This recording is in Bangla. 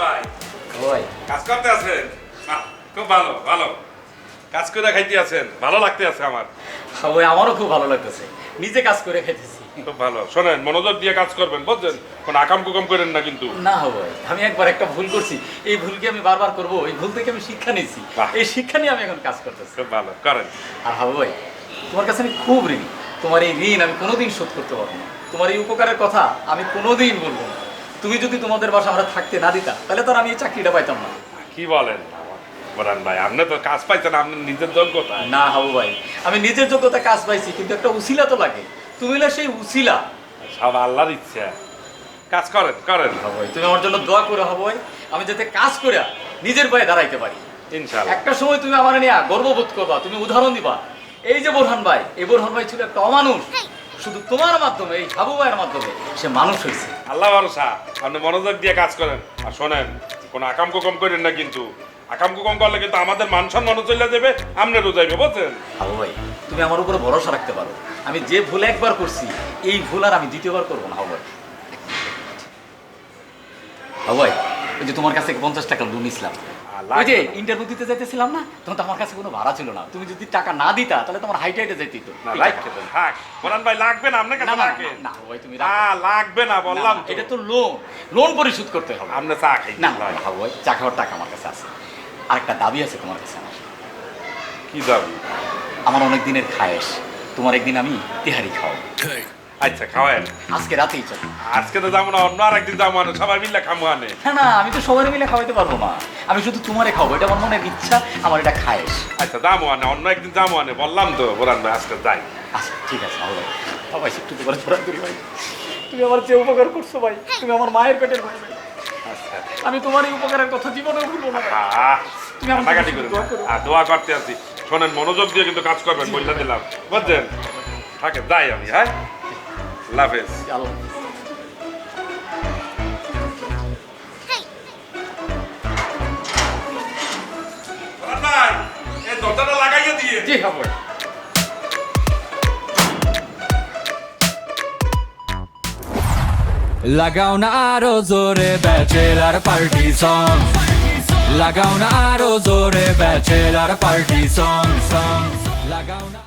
ভাই। ওই কাজ করতে আছেন? খুব ভালো ভালো। কাজ করে খাইতে আছেন ভালো লাগতে আছে আমার। ওই আমারও খুব ভালো লাগতেছে। নিজে কাজ করে খাইতেছি। খুব ভালো। শোনেন মনোযোগ দিয়ে কাজ করবেন বুঝছেন? কোন আকাম কুকাম করেন না কিন্তু। না হবে আমি একবার একটা ভুল করছি। এই ভুলকে আমি বারবার করব? এই ভুল থেকে আমি শিক্ষা নিয়েছি। এই শিক্ষা নিয়ে আমি এখন কাজ করতেছি। খুব ভালো করেন। আর হাবু ভাই তোমার কাছে আমি খুব ঋণী। তোমার এই ঋণ আমি কোনোদিন শোধ করতে পারব না। তোমার এই উপকারের কথা আমি কোনোদিন বলব না। তুমি যদি তোমাদের বাসা আমরা থাকতে না দিতা তাহলে তো আর আমি এই চাকরিটা পাইতাম না। কি বলেন? বোরান ভাই আপনি তো কাজ পাইছেন আপনার নিজের যোগ্যতা। না হাবু ভাই আমি নিজের যোগ্যতা কাজ পাইছি কিন্তু একটা উসিলা তো লাগে। তুমি হলে সেই উসিলা। সব আল্লাহর ইচ্ছা। কাজ করেন করেন। হাবু ভাই তুমি আমার জন্য দোয়া করে হাবু ভাই আমি যাতে কাজ করে নিজের পায়ে দাঁড়াইতে পারি। ইনশাআল্লাহ। একটা সময় তুমি আমার নিয়ে গর্ববোধ করবা তুমি উদাহরণ দিবা। এই যে বোরহান ভাই এই বোরহান ভাই ছিল একটা অমানুষ। শুধু তোমার মাধ্যমে এই হাবু ভাইয়ের মাধ্যমে সে মানুষ হয়েছে। আল্লাহ ভরসা আপনি মনোযোগ দিয়ে কাজ করেন। আর শোনেন কোনো আকাম কুকম করেন না কিন্তু। আকাম কুকম করলে কিন্তু আমাদের মান সম্মান চলে যাবে আপনারও যাইবে বুঝছেন? হাবু ভাই তুমি আমার উপরে ভরসা রাখতে পারো। আমি যে ভুল একবার করছি এই ভুল আর আমি দ্বিতীয়বার করব না হাবু ভাই। হাবু ভাই ওই যে তোমার কাছে পঞ্চাশ টাকা লোন নিছিলাম ওই যে ইন্টারভিউ দিতে যাইতেছিলাম না তখন তো আমার কাছে কোনো ভাড়া ছিল না। তুমি যদি টাকা না দিতা তাহলে তোমার হাইটে হাইটে টাকা। খেতেন থাক বোরান ভাই লাগবে না আপনার না, কাছে না, লাগে না, ভাই তুমি না লাগবে না বললাম তো। এটা তো লোন লোন পরিশোধ করতে হবে। আপনি চা খাই না না হাবু ভাই চা খাওয়ার টাকা আমার কাছে আছে। আর একটা দাবি আছে তোমার কাছে আমার। কি যাবি আমার অনেক দিনের খায়েশ। তোমার একদিন আমি তেহারি খাও আচ্ছা খাওয়ান আজকে রাতেই চলো। আজকে তো যাব না অন্য আর একদিন যাব না সবাই মিলে খামো আনে। না না আমি তো সবাই মিলে খাওয়াইতে পারব না। আমি শুধু তোমারে খাব এটা আমার মনের ইচ্ছা আমার এটা খায়েশ। আচ্ছা যাব আনে অন্য একদিন যাব আনে বললাম তো বোরান ভাই আজকে যাই। আচ্ছা ঠিক আছে হাবু। ভাই সবাই একটু তোমার ছোড়া করি ভাই। তুমি আমার যে উপকার করছ ভাই তুমি আমার মায়ের পেটের ভাই আচ্ছা। আমি তোমার এই উপকারের কথা জীবনেও ভুলবো না তুমি আমার দোয়া করো। দোয়া করতে আছি। শোনেন মনোযোগ দিয়ে কিন্তু কাজ করবেন বলতে দিলাম। বুঝছেন? থাকে যাই আমি হ্যাঁ? আল্লাহ হাফেজ আলো বোরান ভাই এই দরজাটা লাগাইয়ে দিয়ে। জি হাবু ভাই। লাগাও না আরও জোরে ব্যাচেলার পার্টি সং লাগাও না আরও জোরে ব্যাচেলার পার্টি সং সং লাগাও না